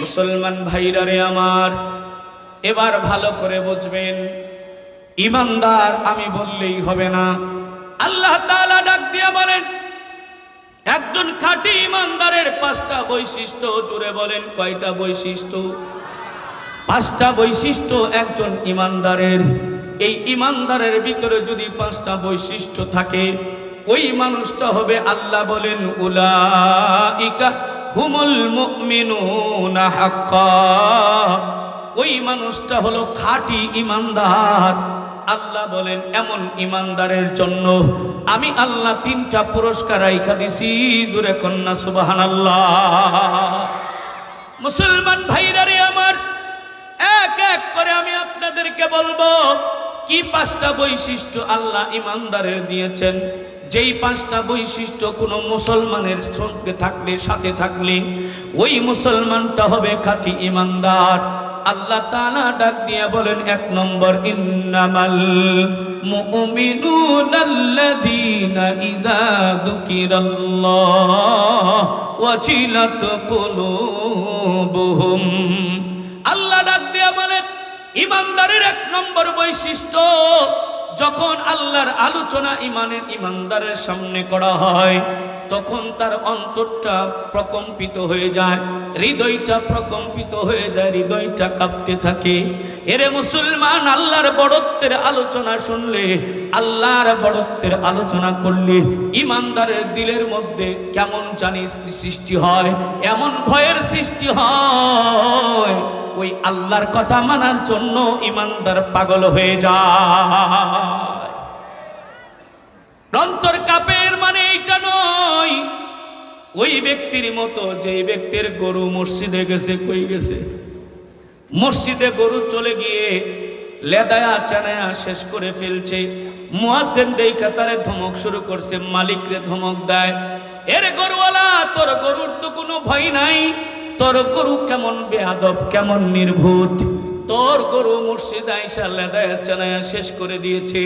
মুসলমান ভাইরারে আমার, এবার ভালো করে বুঝবেন। ইমানদার আমি বললেই হবে না। আল্লাহ তাআলা ডাক দিয়া বলেন, একজন খাঁটি ইমানদারের পাঁচটা বৈশিষ্ট্য জুড়ে বলেন কয়টা বৈশিষ্ট্য? পাঁচটা বৈশিষ্ট্য একজন ইমানদারের। এই ইমানদারের ভিতরে যদি পাঁচটা বৈশিষ্ট্য থাকে, ওই মানুষটা হবে আল্লাহ বলেন উলাইকা হুমুল মুমিনুনা হাক্কা। ওই মানুষটা হলো খাঁটি ইমানদার। আল্লাহ বলেন, এমন ইমানদারের জন্য আমি আল্লাহ তিনটা পুরস্কার রাইখা দিছি, জুরে কন্যা সুবাহান মুসলমান ভাইরারে আমার, এক এক করে আমি আপনাদেরকে বলব, কি পাঁচটা বৈশিষ্ট্য আল্লাহ ইমানদারের দিয়েছেন? যেই পাঁচটা বৈশিষ্ট্য কোনো মুসলমানের সঙ্গে থাকলে, সাথে থাকলে, ওই মুসলমানটা হবে খাঁটি ইমানদার। আল্লাহ তাআলা ডাক দিয়ে বলেন, এক নম্বর, ইন্নামাল মুমিনুনা আল্লাহ ডাক দিয়ে বলেন, ইমানদারের এক নম্বর বৈশিষ্ট্য যখন আল্লাহর আলোচনা ইমানের ইমানদারের সামনে করা হয় তখন তার অন্তরটা প্রকম্পিত হয়ে যায়, হৃদয়টা প্রকম্পিত হয়ে যায়, হৃদয়টা কাঁপতে থাকে। এরে মুসলমান, আল্লাহর বড়ত্বের আলোচনা শুনলে, আল্লাহর বড়ত্বের আলোচনা করলে ইমানদারের দিলের মধ্যে কেমন জানি সৃষ্টি হয়, এমন ভয়ের সৃষ্টি হয়। ওই আল্লাহর কথা মানার জন্য ইমানদার পাগল হয়ে যায়। অন্তর কাপের মানে এইটা নয়। ওই ব্যক্তির মতো যে ব্যক্তির গরু মসজিদে গেছে, কই গেছে? মসজিদে গরু চলে গিয়ে লেদায়া চানায়া শেষ করে ফেলছে। মুয়াসেন দেখা তারে ধমক শুরু করছে মালিকরে ধমক দেয়, এর গরুওয়ালা, তোর গরুর তো কোনো ভয় নাই। তোর গরু কেমন বেয়াদব, কেমন নির্ভূত। তোর গরু মুর্শিদ আইসা লেদায়া চানায়া শেষ করে দিয়েছে।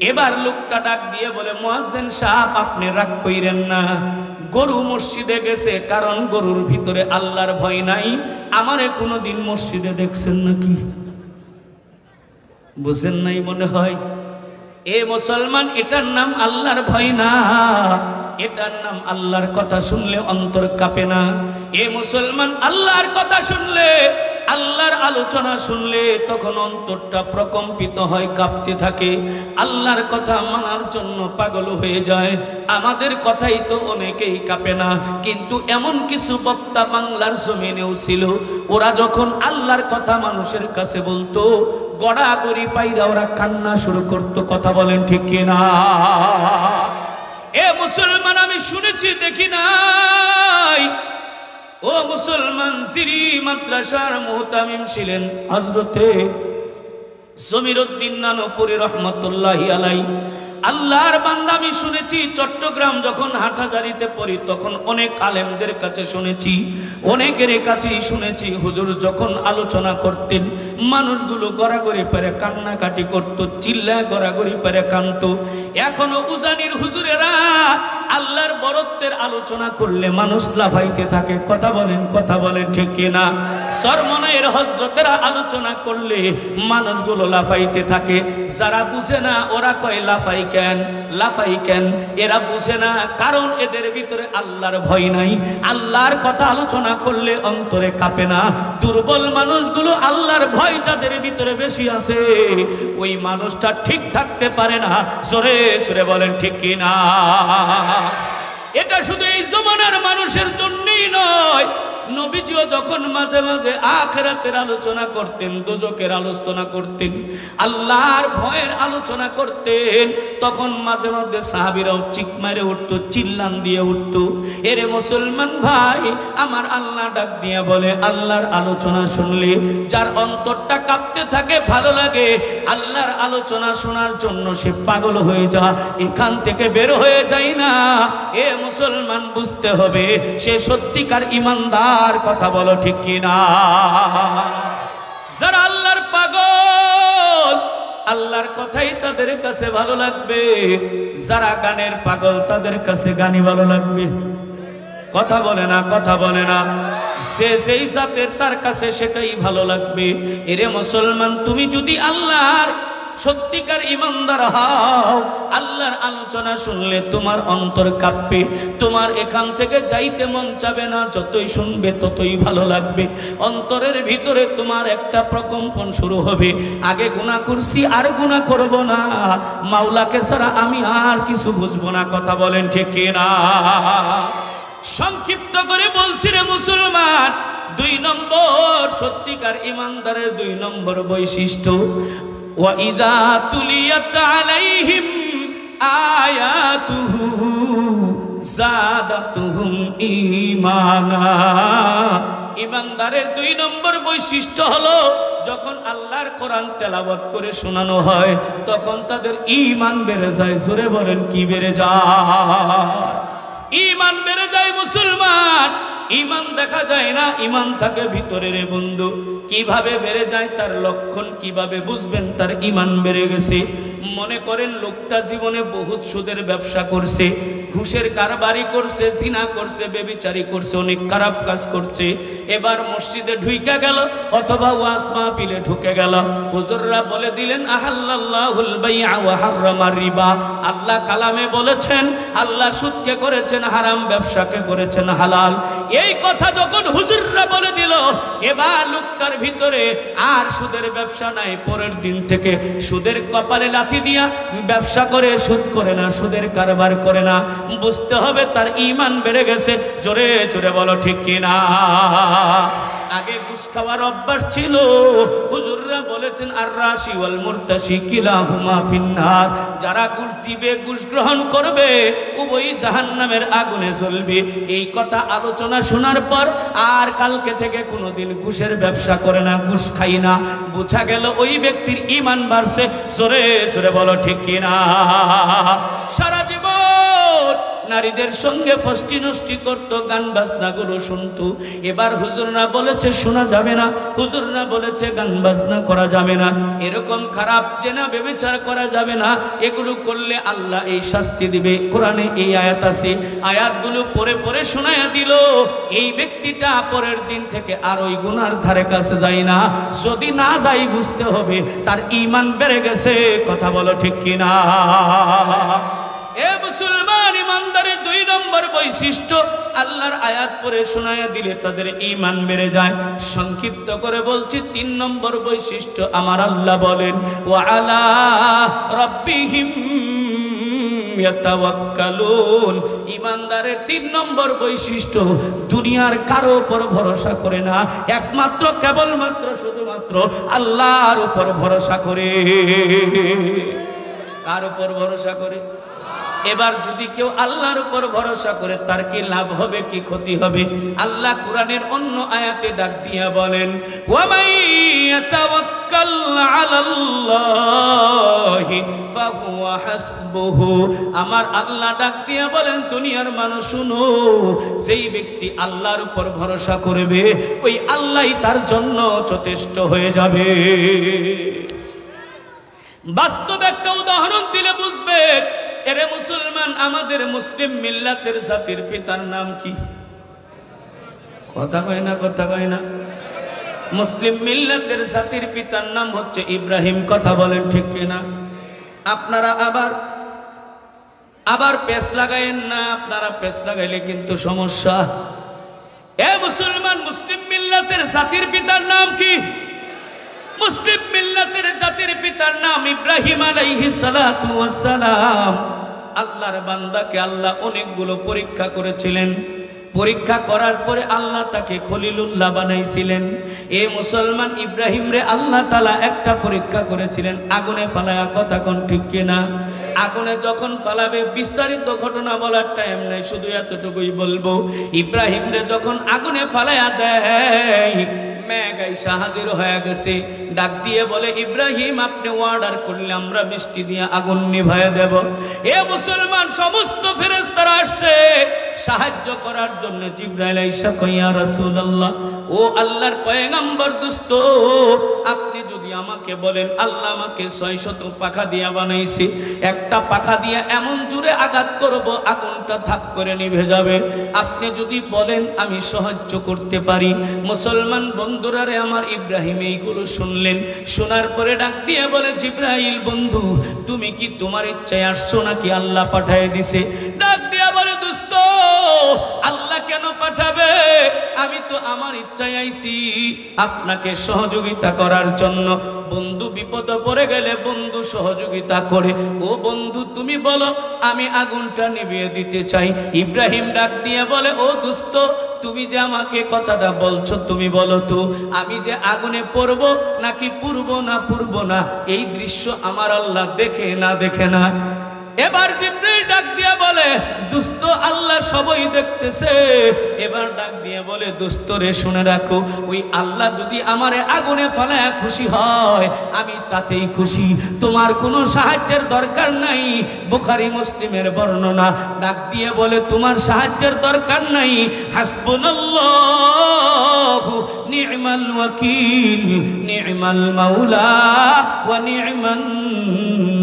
এবার লোকটা ডাক দিয়ে বলে, মুয়াজ্জিন সাহেব, আপনি রাগ কইরেন না। গরু মসজিদে গেছে, কারণ গরুর ভিতরে আল্লাহর ভয় নাই। আমারে কোনোদিন মসজিদে দেখছেন নাকি? বুঝেন নাই মনে হয়। এ মুসলমান, এটার নাম আল্লাহর ভয় না। এটার নাম আল্লাহর কথা শুনলে অন্তর কাঁপে না। এ মুসলমান, আল্লাহর কথা শুনলে আল্লাহর আলোচনা শুনলে তখন অন্তরটা প্রকম্পিত হয়, কাঁপতে থাকে। আল্লাহর কথা মানার জন্য পাগল হয়ে যায়। আমাদের কথাই তো অনেকেই কাঁপে না, কিন্তু এমন কিছু বক্তা বাংলার জমিনেও ছিল। ওরা যখন আল্লাহর কথা মানুষের কাছে বলতো, গড়াগড়ি পাইরা ওরা কান্না শুরু করতো, কথা বলেন ঠিক কিনা? এ মুসলমান, আমি শুনেছি, দেখি নাই। ও মুসলমান সিরি মাদ্রাসার মোহতামিম ছিলেন হজরতে জমির উদ্দিন নানপুরি রহমতুল্লাহ আলাই আল্লাহর বান্দা আমি শুনেছি, চট্টগ্রাম যখন হাটাজারিতে পড়ি, তখন অনেক আলেমদের কাছে শুনেছি, অনেকের কাছেই শুনেছি, হুজুর যখন আলোচনা করতেন, মানুষগুলো গড়াগড়ি পেরে কান্নাকাটি করত, চিল্লা গড়াগড়ি পেরে কান্ত এখনও উজানির হুজুরেরা আল্লাহর বরত্বের আলোচনা করলে মানুষ লাফাইতে থাকে, কথা বলেন কথা বলেন, ঠিক কিনা? সরমনায়ের হজরতেরা আলোচনা করলে মানুষগুলো লাফাইতে থাকে, যারা বুঝে না, ওরা কয় লাফাই কেন লাফাই কেন এরা বুঝে না, কারণ এদের ভিতরে আল্লাহর ভয় নাই। আল্লাহর কথা আলোচনা করলে অন্তরে কাঁপে না। দুর্বল মানুষগুলো আল্লাহর ভয় যাদের ভিতরে বেশি আছে, ওই মানুষটা ঠিক থাকতে পারে না। সরে সরে বলেন, ঠিক কিনা এটা শুধু এই জমানার মানুষের জন্যই নয় নবীজিও যখন মাঝে মাঝে আখেরাতের আলোচনা করতেন, দোজকের আলোচনা করতেন, আল্লাহর ভয়ের আলোচনা করতেন, তখন মাঝে মাঝে সাহাবিরাও চিক মারে উঠতো, চিল্লান দিয়ে উঠতো, এরে মুসলমান ভাই, আমার আল্লাহ ডাক দিয়ে বলে, আল্লাহর আলোচনা শুনলে যার অন্তরটা কাঁপতে থাকে, ভালো লাগে। আল্লাহর আলোচনা শোনার জন্য সে পাগল হয়ে যা এখান থেকে বের হয়ে যায় না। এ মুসলমান বুঝতে হবে, সে সত্যিকার ইমানদার। কথা বলো ঠিক কিনা? যারা আল্লাহর পাগল, আল্লাহর কথাই তাদের কাছে ভালো লাগবে। যারা গানের পাগল, তাদের কাছে গানই ভালো লাগবে। কথা বলে না, কথা বলে না। সে সেই জাতের তার কাছে সেটাই ভালো লাগবে। এরে মুসলমান, তুমি যদি আল্লাহর সত্যিকার ইমানদার হও। আল্লাহর আলোচনা শুনলে তোমার অন্তর কাঁপবে। তোমার এখান থেকে যাইতে মন চাবে না, যতই শুনবে ততই ভালো লাগবে। অন্তরের ভিতরে তোমার একটা প্রকম্পন শুরু হবে। আগে গুণা করছি, আর গুণা করব না। মাওলাকে ছাড়া আমি আর কিছু বুঝব না, কথা বলেন ঠিক না? সংক্ষিপ্ত করে বলছি রে মুসলমান, দুই নম্বর সত্যিকার ইমানদারের দুই নম্বর বৈশিষ্ট্য وَإِذَا تُلِيَتْ عَلَيْهِمْ آيَاتُهُ زَادَتْهُمْ إِيمَانًا ইমানদারের দুই নম্বর বৈশিষ্ট্য হলো যখন আল্লাহর কোরআন তেলাওয়াত করে শোনানো হয় তখন তাদের ঈমান বেড়ে যায় জোরে বলেন কি বেড়ে যায় ঈমান বেড়ে যায় মুসলমান ইমান দেখা যায় না ইমান থাকে ভিতরে রে বন্ধু কীভাবে বেড়ে যায়, তার লক্ষণ কীভাবে বুঝবেন, তার ইমান বেড়ে গেছে। মনে করেন, লোকটা জীবনে বহুত সুদের ব্যবসা করছে, ঘুষের কারবারি করছে, জিনা করছে, বেবিচারি করছে, অনেক খারাপ কাজ করছে। এবার মসজিদে ঢুইকা গেল, অথবা ওয়াজ মাহফিলে ঢুকে গেল। হুজুররা বলে দিলেন, আহাল্লাল্লাহুল বাইআ ওয়া হাররামা রিবা। আল্লাহ কালামে বলেছেন, আল্লাহ সুদকে করেছেন হারাম, ব্যবসাকে করেছেন হালাল। এই কথা যখন হুজুররা বলে দিল, এবার লোকটার ভিতরে আর সুদের ব্যবসা নাই। পরের দিন থেকে সুদের কপালে লাথি দিয়া ব্যবসা করে, সুদ করে না, সুদের কারবার করে না। বুঝতে হবে তার ইমান বেড়ে গেছে। জোরে জোরে বলো ঠিক কিনা? আগে ঘুষ খাওয়ার অভ্যাস ছিল। হুজুররা বলেছেন আর রাশি ওয়াল মুরতাশি কিলাহুমা ফিন্নার। যারা ঘুষ দিবে, ঘুষ গ্রহণ করবে, উভয়ই জাহান্নামের আগুনে জ্বলবে। এই কথা আলোচনা শোনার পর আর কালকে থেকে কোনোদিন ঘুষের ব্যবসা করে না, ঘুষ খাই না। বোঝা গেল ওই ব্যক্তির ইমান বাড়ছে। সরে সরে বলো, ঠিক কিনা? সারা জীবন নারীদের সঙ্গে ফষ্টি নষ্টি করত, গান বাজনাগুলো শুনতো। এবার হুজুররা বলেছে, শোনা যাবে না। হুজুররা বলেছে, গান বাজনা করা যাবে না। এরকম খারাপ যে না করা যাবে না, এগুলো করলে আল্লাহ এই শাস্তি দিবে। কোরআনে এই আয়াত আছে, আয়াতগুলো পরে পরে শোনায়া দিল। এই ব্যক্তিটা পরের দিন থেকে আর ওই গুনার ধারে কাছে যায় না। যদি না যাই বুঝতে হবে তার ইমান বেড়ে গেছে। কথা বলো ঠিক কিনা? এ মুসলমান দুই নম্বর বৈশিষ্ট্য, আল্লাহর আয়াত দিলে তাদের ইমান বেড়ে যায়। সংক্ষিপ্ত করে বলছি, তিন নম্বর বৈশিষ্ট্য আমার আল্লাহ বলেন ও আলা রব্বিহিম ইয়াতাওয়াক্কালুন। ইমানদারের তিন নম্বর বৈশিষ্ট্য, দুনিয়ার কারও উপর ভরসা করে না, একমাত্র, কেবলমাত্র, শুধুমাত্র আল্লাহর উপর ভরসা করে। কার উপর ভরসা করে? এবার যদি কেউ আল্লাহর উপর ভরসা করে, তার কি লাভ হবে, কি ক্ষতি হবে? আল্লাহ কোরআনের অন্য আয়াতে ডাক দিয়া বলেন আমার আল্লাহ ডাক দিয়া বলেন, দুনিয়ার মানুষ, শুনো সেই ব্যক্তি আল্লাহর উপর ভরসা করবে, ওই আল্লাহই তার জন্য যথেষ্ট হয়ে যাবে। বাস্তব একটা উদাহরণ দিলে বুঝবে এরে মুসলমান, আমাদের মুসলিম মিল্লাতের জাতির পিতার নাম কি? কথা কয় না, কথা কয় না। মুসলিম মিল্লাতের জাতির পিতার নাম হচ্ছে ইব্রাহিম, কথা বলেন ঠিক কিনা? আপনারা আবার আবার পেস লাগাইয়েন না, আপনারা পেস লাগাইলে কিন্তু সমস্যা। এ মুসলমান, মুসলিম মিল্লাতের জাতির পিতার নাম কি? মুসলিম মিল্লাতের জাতির পিতার নাম ইব্রাহিম ওয়াস সালাম। আল্লাহর বান্দাকে আল্লাহ অনেকগুলো পরীক্ষা করেছিলেন। পরীক্ষা করার পরে আল্লাহ তাকে খলিলুল্লাহ বানাইছিলেন। এ মুসলমান ইব্রাহিম রে আল্লাহ তালা একটা পরীক্ষা করেছিলেন, আগুনে ফালায়া কথা কোন ঠিক কিনা? আগুনে যখন ফালাবে, বিস্তারিত ঘটনা বলার টাইম নাই, শুধু এতটুকুই বলব, ইব্রাহিম রে যখন আগুনে ফালায়া দেয় হয়ে গেছে। বলে, ইব্রাহিম, আপনি অর্ডার করলে আমরা বৃষ্টি দিয়ে আগুন নিভায় দেব। এ মুসলমান, সমস্ত ফেরেস্তারা আসছে। সাহায্য করার জন্য জিব্রাইল আইসা কইয়া রাসূলুল্লাহ, ও আল্লাহর পয়গম্বর দোস্ত, আপনি যদি আমাকে বলেন, আল্লাহ আমাকে ছয় শত পাখা দিয়া বানাইছে, একটা পাখা দিয়া এমন জুড়ে আঘাত করব, আগুনটা থাপ করে নিভে যাবে। আপনি যদি বলেন, আমি সাহায্য করতে পারি। মুসলমান বন্ধুরারে আমার ইব্রাহিম এইগুলো শুনলেন, শোনার পরে ডাক দিয়ে বলে, জিব্রাইল বন্ধু, তুমি কি তোমার ইচ্ছায় আসছো নাকি আল্লাহ পাঠায় দিছে? ডাক দিয়া বলে আল্লাহ কেন পাঠাবে? আমি তো আমার ইচ্ছায় আইছি আপনাকে সহযোগিতা করার জন্য। বন্ধু বিপদে পড়ে গেলে বন্ধু সহযোগিতা করে। ও বন্ধু, তুমি বলো, আমি আগুনটা নিভিয়ে দিতে চাই। ইব্রাহিম ডাক দিয়ে বলে, ও দুস্ত, তুমি যে আমাকে কথাটা বলছো, তুমি বলো তো, আমি যে আগুনে পড়ব নাকি পুরব না পুরব না? এই দৃশ্য আমার আল্লাহ দেখে না দেখে না। এবার জিব্রাইল ডাক দিয়ে বলে, দুস্ত, আল্লাহ সবই দেখতেছে। এবার ডাক দিয়ে বলে, দুস্ত রে, শুনে রাখো, ওই আল্লাহ যদি আমারে আগুনে ফেলায় খুশি হয়, আমি তাতেই খুশি। তোমার কোনো সাহায্যের দরকার নাই, বুখারি মুসলিমের বর্ণনা। ডাক দিয়ে বলে, তোমার সাহায্যের দরকার নাই, হাসবুনাল্লাহু। نعم الوكيل نعم المولى ونعم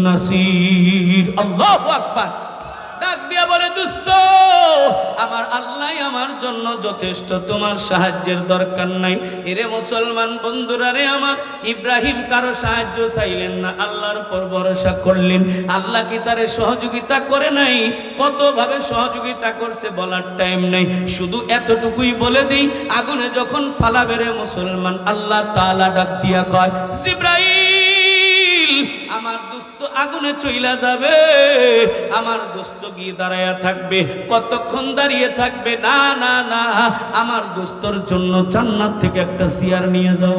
النصير. الله أكبر. ডাক দিয়ে বলে, দুস্ত, আমার আল্লাহ আমার জন্য যথেষ্ট, তোমার সাহায্যের দরকার নাই। এরে মুসলমান বন্ধুরা রে আমার, ইব্রাহিম কারও সাহায্য চাইলেন না, আল্লাহর উপর ভরসা করলেন। আল্লাহ কি তারে সহযোগিতা করে নাই? কতভাবে সহযোগিতা করছে বলার টাইম নাই। শুধু এতটুকুই বলে দিই, আগুনে যখন ফালাবে রে মুসলমান, আল্লাহ তাআলা ডাক দিয়া কয়, জিব্রাইল আমার দোস্ত আগুনে চইলা যাবে, আমার দোস্ত গিয়ে দাঁড়ায়া থাকবে, কতক্ষণ দাঁড়িয়ে থাকবে? না না না, আমার দোস্তর জন্য জান্নাত থেকে একটা চেয়ার নিয়ে যাও।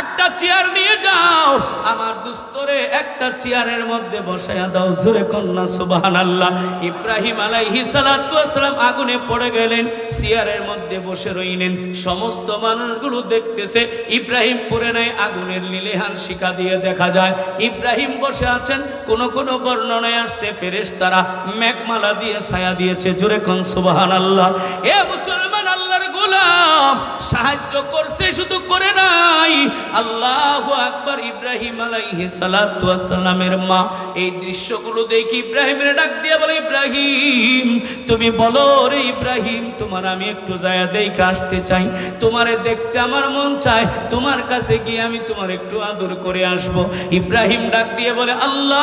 একটা চেয়ার নিয়ে যাও। আমার দুস্তরে একটা চেয়ারের মধ্যে বসায়া দাও। জোরে কন্যা সুবাহান আল্লাহ ইব্রাহিম আলাইহি সালাম আগুনে পড়ে গেলেন চেয়ারের মধ্যে বসে রইলেন। সমস্ত মানুষগুলো দেখতেছে, ইব্রাহিম পড়ে নেয় আগুনের লিলেহান শিকা দিয়ে দেখা যায়। ইব্রাহিম বসে আছেন, কোন কোন বর্ণনায় আসছে ফেরেশ তারা মেঘমালা দিয়ে ছায়া দিয়েছে। জোরে কন সুবাহান আল্লাহ এ মুসলমান আল্লাহর গোলাম, সাহায্য করছে, শুধু করে নাই। আল্লাহ আকবার ইব্রাহিম আলাইহি মা, এই দৃশ্যগুলো দেখি ইব্রাহিমের ডাক বলে, ইব্রাহিম, তুমি বলো রে ইব্রাহিম, তোমার আমি একটু দেখে আসতে চাই। তোমারে দেখতে আমার মন চায়, তোমার কাছে গিয়ে আমি তোমার একটু আদর করে আসব। ইব্রাহিম ডাক দিয়ে বলে, আল্লাহ,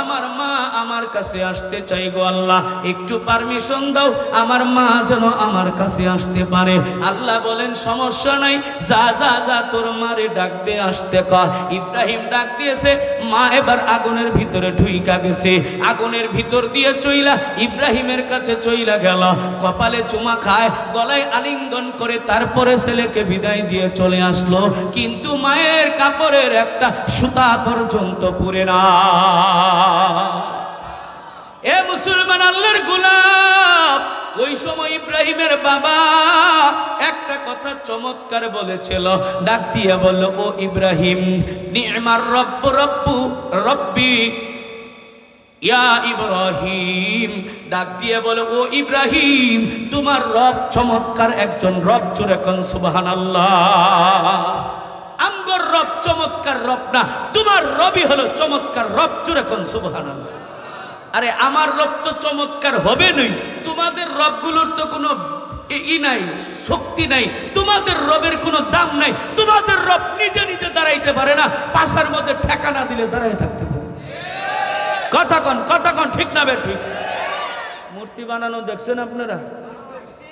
আমার মা আমার কাছে আসতে চাই গো আল্লাহ, একটু পারমিশন দাও, আমার মা যেন আমার কাছে আসতে পারে। আল্লাহ বলেন, সমস্যা নাই যা যা যা তোর মারে ডাক দিয়ে আসতে কর ইব্রাহিম ডাক দিয়েছে, মা এবার আগুনের ভিতরে ঢুইকা গেছে। আগুনের ভিতর দিয়ে চইলা ইব্রাহিমের কাছে চইলা গেল। কপালে চুমা খায়, গলায় আলিঙ্গন করে তারপরে ছেলেকে বিদায় দিয়ে চলে আসলো। কিন্তু মায়ের কাপড়ের একটা সুতা পর্যন্ত পুরে না। এ মুসলমান আল্লাহর গোলাপ! ওই সময় ইব্রাহিমের বাবা একটা কথা চমৎকার বলেছিল। ডাক দিয়ে বলল, ও ইব্রাহিম, নি'মার রব্ব রব্বু রব্বি, ইয়া ইব্রাহিম। ডাক দিয়ে বলে ও ইব্রাহিম, তোমার রব চমৎকার একজন রব জোরে কন, সুবহানাল্লাহ। আঙ্গর রব চমৎকার রব না, তোমার রবি হলো চমৎকার রব জোরে কন, সুবহানাল্লাহ। আরে, আমার রব তো চমৎকার হবে নই তোমাদের রবগুলোর তো কোনো ই- নাই, শক্তি নাই, তোমাদের রবের কোনো দাম নাই। তোমাদের রব নিজে নিজে দাঁড়াইতে পারে না, পাশার মধ্যে ঠেকা না দিলে দাঁড়াই থাকতে পারে কথা কন কথা কন, ঠিক না বে ঠিক মূর্তি বানানো দেখছেন আপনারা?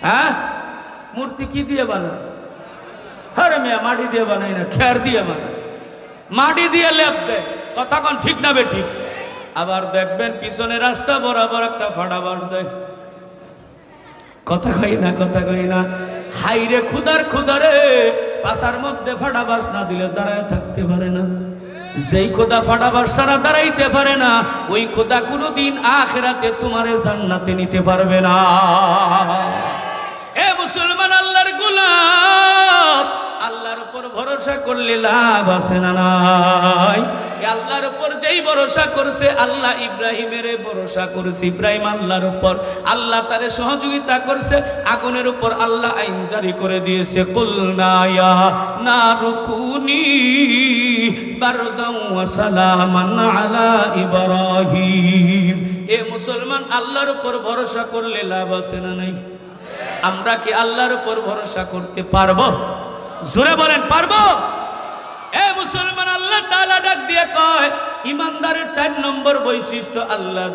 হ্যাঁ? মূর্তি কি দিয়ে বানায়? আরে মেয়া, মাটি দিয়ে বানাই না খেয়ার দিয়ে বানায়। মাটি দিয়ে লেপ দেয়। কথা কন, ঠিক না বে ঠিক আবার দেখবেন পিছনে রাস্তা বরাবর একটা ফাটা বাস দেয়। কথা কই না, কথা কই না। হাইরে খুদার খুদারে পাশার মধ্যে ফাটা বাস না দিলে দাঁড়ায় থাকতে পারে না। যেই খোদা ফাটা বাস সারা দাঁড়াইতে পারে না, ওই খোদা কোনোদিন আখেরাতে তোমারে জান্নাতে নিতে পারবে না। এ মুসলমান, আল্লাহর গোলাপ, আল্লাহর উপর ভরসা করলে লাভ আছে না নাই? আল্লাহর উপর যেই ভরসা করছে, আল্লাহ ইব্রাহিমের ভরসা করছে। ইব্রাহিম আল্লাহর উপর, আল্লাহ তারে সহযোগিতা করছে। আগুনের উপর আল্লাহ আইন জারি করে দিয়েছে। কুলনায়া না রুকুনি বারদাও ওয়া সালামান আলা ইব্রাহিম। এ মুসলমান আল্লাহর উপর ভরসা করলে লাভ আছে না নাই? আমরা কি আল্লাহর উপর ভরসা করতে পারব? জোরে বলেন, পারব? এ মুসলমান, আল্লাহ তাআলা ডাক দিয়ে কয়, ইমানদারের চার নম্বর বৈশিষ্ট্য আল্লাহ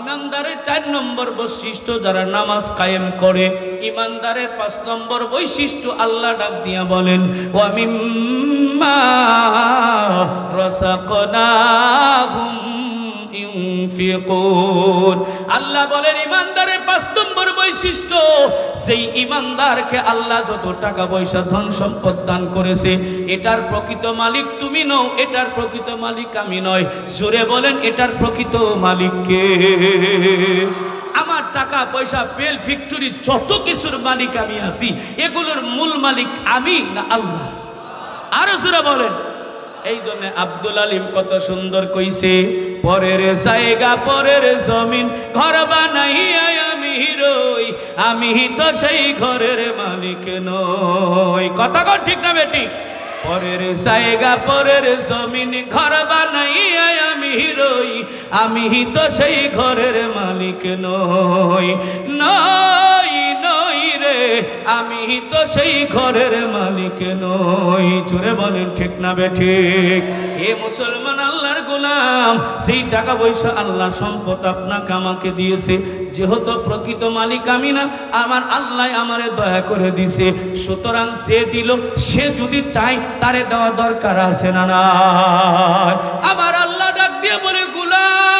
ইমানদারের চার নম্বর বৈশিষ্ট্য, যারা নামাজ কায়েম করে, ইমানদারের পাঁচ নম্বর বৈশিষ্ট্য, আল্লাহ ডাক দিয়া বলেন ওয়ামিম্মা রসাকনাহুম ইউনফিকুন। আল্লাহ বলেন, ইমানদারের পাঁচ নম্বর বৈশিষ্ট্য সেই ইমানদারকে আল্লাহ যত টাকা পয়সা, ধন সম্পদ দান করেছে, এটার প্রকৃত মালিক তুমি নও, এটার প্রকৃত মালিক আমি নয়। জোরে বলেন, এটার প্রকৃত মালিক কে? আমার টাকা পয়সা, বেল ফ্যাক্টরি যত কিছুর মালিক আমি আছি, এগুলোর মূল মালিক আমি না আল্লাহ? আরও বলেন। এই জন্য আব্দুল আলিম কত সুন্দর কইছে, পরের জায়গা, পরের জমিন, ঘর বানাইয়া রই, আমি তো সেই ঘরের মালিক নই। কথা ঠিক না বেটি? পরের জায়গা, পরের জমিন, ঘর বানাইয়া আমি রই, আমি তো সেই ঘরের মালিক নই নই আমি তো সেই ঘরের মালিক নই। বলেন, ঠিক না বে ঠিক? এ মুসলমান আল্লাহর গোলাম সেই টাকা পয়সা আল্লাহ সম্পদ আপনাকে আমাকে দিয়েছে, যেহেতু প্রকৃত মালিক আমি না, আমার আল্লাহ আমারে দয়া করে দিছে সুতরাং সে দিল, সে যদি চাই তারে দেওয়া দরকার আছে না না আমার আল্লাহ ডাক দিয়ে বলে, গুলাম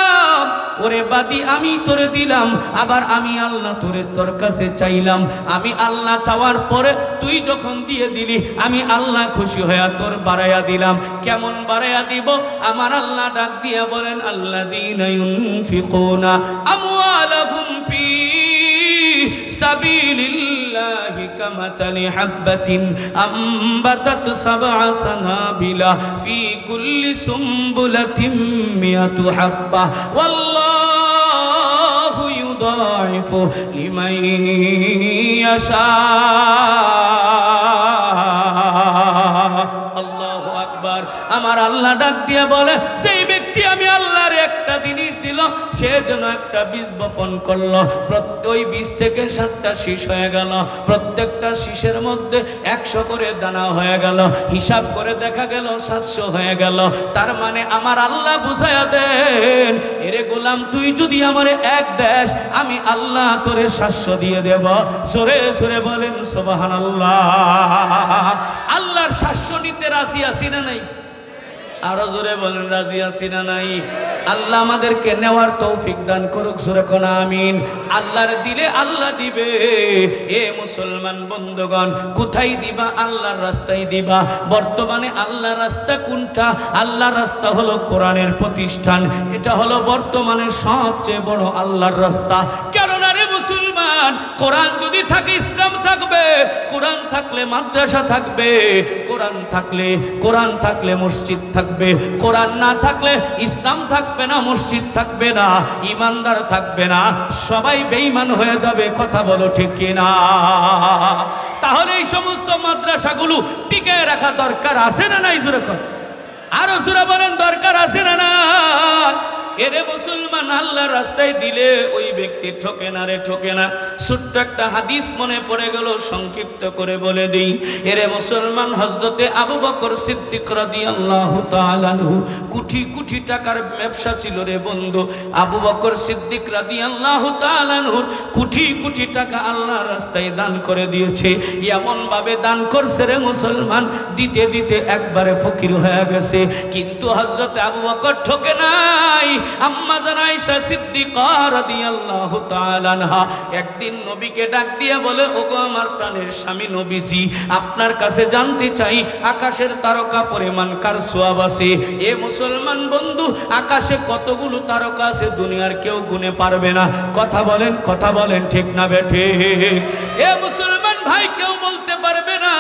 ওরে বাদি, আমি তোরে দিলাম, আবার আমি আল্লাহ তোরে তোর কাছে চাইলাম। আমি আল্লাহ চাওয়ার পরে তুই যখন দিয়ে দিলি, আমি আল্লাহ খুশি হইয়া তোর বাড়াইয়া দিলাম। কেমন বাড়াইয়া দিব? আমার আল্লাহ ডাক দিয়ে বলেন আল্লাহ দিন আমওয়ালাহুম ফি সাবিলিল্লাহি কামাতালি হাববাতিন আম্বাতাত সাবআ সানাবিলা ফি কুল্লি সুম্বুলাতিন মিয়াতু হাব্বা। ওয়াল্লাহু ইউদাইফু লিমান ইয়াশা। আল্লাহু আকবার। আমার আল্লাহ ডাক দিয়ে বলে, সেই সে যেন একটা বীজ বপন করল। ওই বীজ থেকে সাতটা শীষ হয়ে গেল। প্রত্যেকটা শীষের মধ্যে একশো করে দানা হয়ে গেল। হিসাব করে দেখা গেল সাতশো হয়ে গেল। তার মানে আমার আল্লাহ বুঝাইয়া দেন, এরে গোলাম, তুই যদি আমারে এক দেশ, আমি আল্লাহ তোরে সাতশো দিয়ে দেব। সরে সরে বলেন সোবাহান আল্লাহ আল্লাহর সাতশো নিতে রাজি আছি না নাই? আরও জোরে বলেন, রাজি আছি না নাই? আল্লাহ আমাদেরকে নেওয়ার তৌফিক দান করুক কোন আমিন। আল্লাহর দিলে আল্লাহ দিবে। এ মুসলমান বন্ধুগণ, কোথায় দিবা? আল্লাহর রাস্তায় দিবা। বর্তমানে আল্লাহ রাস্তা কোনটা? আল্লাহ রাস্তা হলো কোরআনের প্রতিষ্ঠান। এটা হলো বর্তমানে সবচেয়ে বড় আল্লাহর রাস্তা। কেননা রে মুসলমান, কোরআন যদি থাকে, ইসলাম থাকবে। কোরআন থাকলে মাদ্রাসা থাকবে। কোরআন থাকলে কোরআন থাকলে মসজিদ থাকবে। কোরআন না থাকলে ইসলাম থাকবে না, মসজিদ থাকবে না, ইমানদার থাকবে না, সবাই বেঈমান হয়ে যাবে, কথা বলো ঠিক কিনা? তাহলে এই সমস্ত মাদ্রাসাগুলো টিকে রাখা দরকার আছে না নাই জোরে কর আরও জোরে বলেন, দরকার আছে না না এরে মুসলমান, আল্লাহ রাস্তায় দিলে ওই ব্যক্তি ঠকে না রে, ঠকে না। ছোট্ট একটা হাদিস মনে পড়ে গেল, সংক্ষিপ্ত করে বলে দিই। এরে মুসলমান হজরতে আবু বকর সিদ্দিক রাদিয়াল্লাহু তাআলা কোটি কোটি টাকার ব্যবসা ছিল রে বন্ধু। আবু বকর সিদ্দিক রাদিয়াল্লাহু তাআলা কোটি কোটি টাকা আল্লাহ রাস্তায় দান করে দিয়েছে। এমন ভাবে দান করছে রে মুসলমান, দিতে দিতে একবারে ফকির হয়ে গেছে। কিন্তু হজরত আবু বকর ঠকে নাই আম্মা জান সিদ্দিকা রাদিয়াল্লাহু তাআলা একদিন নবীকে ডাক দিয়ে বলে, ওগো আমার প্রাণের স্বামী নবীজি, আপনার কাছে জানতে চাই, আকাশের তারকা পরিমাণ কার সোয়াব আছে? এ মুসলমান বন্ধু, আকাশে কতগুলো তারকা আছে দুনিয়ার কেউ গুনে পারবে না। কথা বলেন কথা বলেন, ঠিক না বেঠে এ মুসলমান ভাই, কেউ বলতে পারবে না।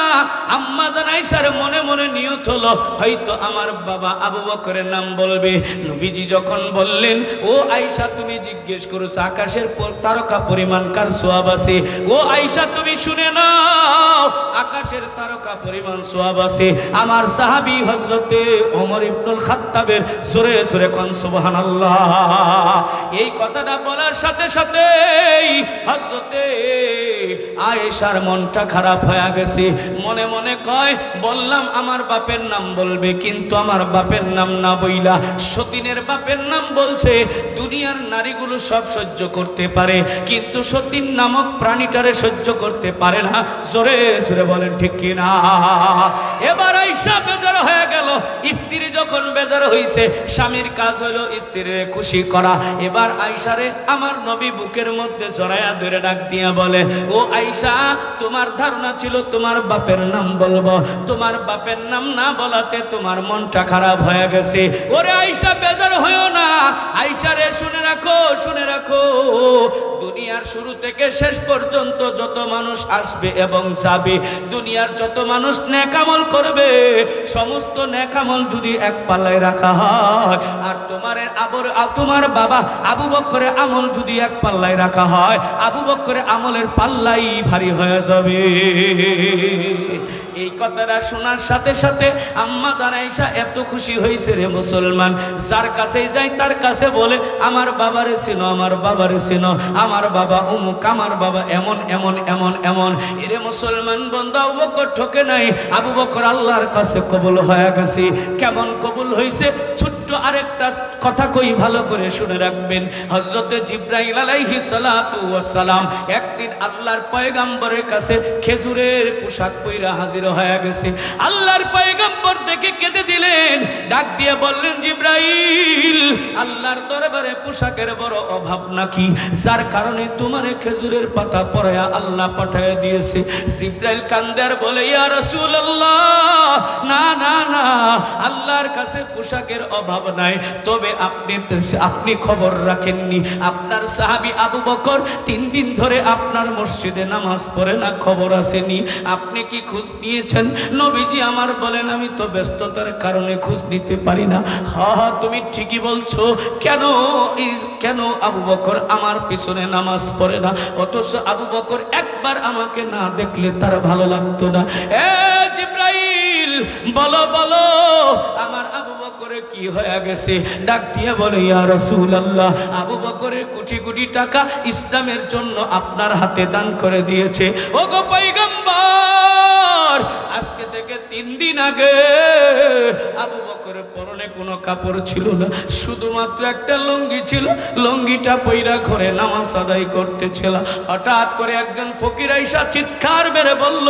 আম্মা জান আয়েশার মনে মনে নিয়ত হলো, হয়তো আমার বাবা আবু বকরের নাম বলবে। নবীজি যখন বললেন, ও আয়েশা, তুমি জিজ্ঞেস করছ, আকাশের তারকা পরিমাণ কার সোয়াব আছে? ও আয়েশা, তুমি শুনে নাও, আকাশের তারকা পরিমাণ সোয়াব আছে। আমার সাহাবী হযরতে ওমর ইবনুল খাত্তাবের জোরে জোরে কোন, সুবহানাল্লাহ। এই কথাটা বলার সাথে সাথেই হযরতে আয়েশার মনটা খারাপ হয়ে গেছে। মনে মনে কয়, বললাম, আমার বাপের নাম বলবে, কিন্তু আমার বাপের নাম না বইলা। সতীনের বাপের নাম বলছে, দুনিয়ার নারীগুলো সব সহ্য করতে পারে, কিন্তু সতীন নামক প্রাণীটারে সহ্য করতে পারে না। জোরে জোরে বলেন, ঠিক কিনা এবার আইসা বেজার হয়ে গেল। স্ত্রী যখন বেজার হইছে, স্বামীর কাজ হলো স্ত্রীর খুশি করা। এবার আইসারে আমার নবী বুকের মধ্যে জড়ায়া ধরে ডাক দিয়া বলে, ও আইসা তোমার ধারণা ছিল তোমার বাপের নাম বলব। তোমার বাপের নাম না বলাতে তোমার মনটা খারাপ হয়ে গেছে। ওরে আইসা বেজার হয়েও না। আইসা রে শুনে রাখো শুনে রাখো। দুনিয়ার শুরু থেকে শেষ পর্যন্ত যত মানুষ আসবে এবং যাবে, দুনিয়ার যত মানুষ নেকামল করবে, সমস্ত নেকামল যদি এক পাল্লায় রাখা হয়, আর তোমার আবর, তোমার বাবা আবু বক্করের আমল যদি এক পাল্লায় রাখা হয়, আবু বক্করের আমলের পাল্লাই ভারী হয়ে যাবে। এই কথাটা শোনার সাথে সাথে আম্মা জানাইসা এত খুশি হয়েছে রে মুসলমান। যার কাছে যাই তার কাছে বলে, আমার বাবারে চিনো, আমার বাবারে চিনো, আমার বাবা অমুক, আমার বাবা এমন এমন এমন এমন। এরে মুসলমান বন্ধু, আবু বকর ঠকে নাই। আবু বকর আল্লাহর কাছে কবুল হয়ে গেছে। কেমন কবুল হয়েছে ছোট্ট আরেকটা কথা কই ভালো করে শুনে রাখবেন। আলাইহিস সালাতু ওয়াস সালাম একদিন আল্লাহর পয়গাম্বরের কাছে খেজুরের পোশাক পইরা হাজির হয়ে গেছে। আল্লাহর পয়গাম্বর দেখে কেঁদে দিলেন, ডাক দিয়ে বললেন, জিব্রাইল, আল্লাহর দরবারে পোশাকের বড় অভাব নাকি? যার কারণে তোমারে খেজুরের পাতা পরায়া আল্লাহ পাঠায় দিয়েছে। জিব্রাইল কান্দার বলে, ইয়া রাসূলুল্লাহ, না না না, আল্লাহর কাছে পোশাকের অভাব নাই। তবে আপনি আপনি খবর রাখেননি। আপনার সাহাবী আবু বকর তিন দিন ধরে আপনার মসজিদে নামাজ পড়ে না, খবর আসেনি। আপনি কি খোঁজ নিয়েছেন? নবীজি আমার বলেন, আমি তো ব্যস্ততার কারণে খোঁজ নিতে পারি না। হা হা, তুমি ঠিকই বলছো। কেন কেন আবু বকর আমার পিছনে নামাজ পড়ে না? অথচ আবু বকর একবার আমাকে না দেখলে তার ভালো লাগতো না। এ জিব্রাইল! বলো বলো, আমার আবু বকরে কি হয়ে গেছে? ডাক দিয়ে বলে, ইয়া রাসূলুল্লাহ, আবু বকরের কোটি কোটি টাকা ইসলামের জন্য আপনার হাতে দান করে দিয়েছে। ও গো পয়গম্বর, আজকে তিন দিন আগে আবু বকরের পরনে কোনো কাপড় ছিল না, শুধুমাত্র একটা লুঙ্গি ছিল। লুঙ্গিটা পইরা ঘরে নামাজ আদায় করতেছিল হঠাৎ করে একজন ফকির আইসা চিৎকার মেরে বলল,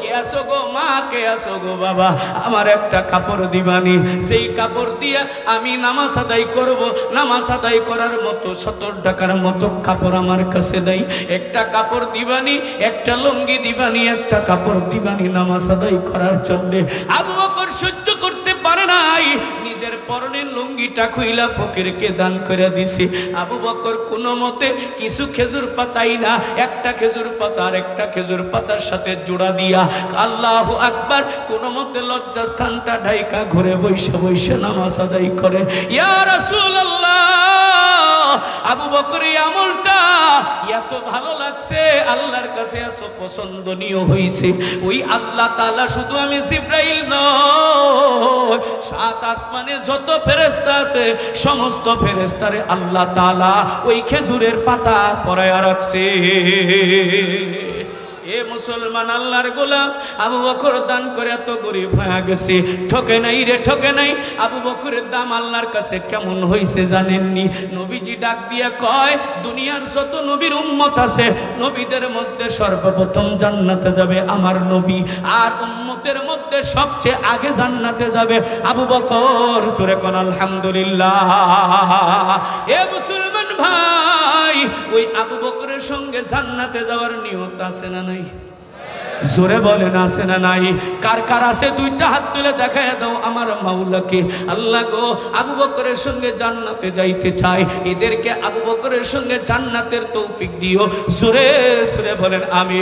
কে আসো গো মা? কে আসো গো বাবা? আমার একটা কাপড় দিবানি। সেই কাপড় দিয়ে আমি নামাজ আদায় করব। নামাজ আদায় করার মতো সত্তর টাকার মতো কাপড় আমার কাছে নাই। একটা কাপড় দিবানি, একটা লুঙ্গি দিবানি, একটা কাপড় দিবানি নামাজ আদায় করার আবু বকর সহ্য করতে পারে নাই। নিজের পরনের লুঙ্গিটা খুইলা ফকিরকে দান করে আবু বকর কোনো মতে কিছু খেজুর পাতাই না, একটা খেজুর পাতা আর একটা খেজুর পাতার সাথে জোড়া দিয়া। আল্লাহ আকবার, কোনো মতে লজ্জা স্থানটা ঢাইকা ঘুরে বৈশে বৈশে নামাজ আদায় করে। ইয়া রাসূলুল্লাহ! আবু বকরি আমলটা এত ভালো লাগছে, আল্লাহর কাছে এত পছন্দনীয় হইছে। ওই আল্লাহ তালা শুধু আমি জিব্রাইল নয়, সাত আসমানে যত ফেরেশতা আছে, সমস্ত ফেরেস্তারে আল্লাহ তালা ওই খেজুরের পাতা পরায়া রাখছে। মুসলমান আল্লাহর গোলাম। আবু বকর দান করে এত গরিব হয়ে গেছে। ঠকে নাই রে, ঠকে নাই। আবু বকরের দাম আল্লাহর কাছে কেমন হইছে জানেননি? নবীজি ডাক দিয়ে কয়, দুনিয়ার যত নবীর উম্মত আছে, নবীদের মধ্যে সর্বপ্রথম জান্নাতে যাবে আমার নবী। আর উম্মতের মধ্যে সবচেয়ে আগে জান্নাতে যাবে আবু বকর। জোরে কোন, আলহামদুলিল্লাহ। এ মুসলমান ভাই, ওই আবু বকরের সঙ্গে জান্নাতে যাওয়ার নিয়ত আছে না নাই? জোরে বলেন, আছে না নাই? কার কার আছে? দুইটা হাত তুলে দেখায় দাও আমার মাওলাকে। আল্লাহ গো, আবু বকরের সঙ্গে জান্নাতে যাইতে চাই। এদেরকে আবু বকরের সঙ্গে জান্নাতের তৌফিক দিও। জোরে জোরে বলেন আমি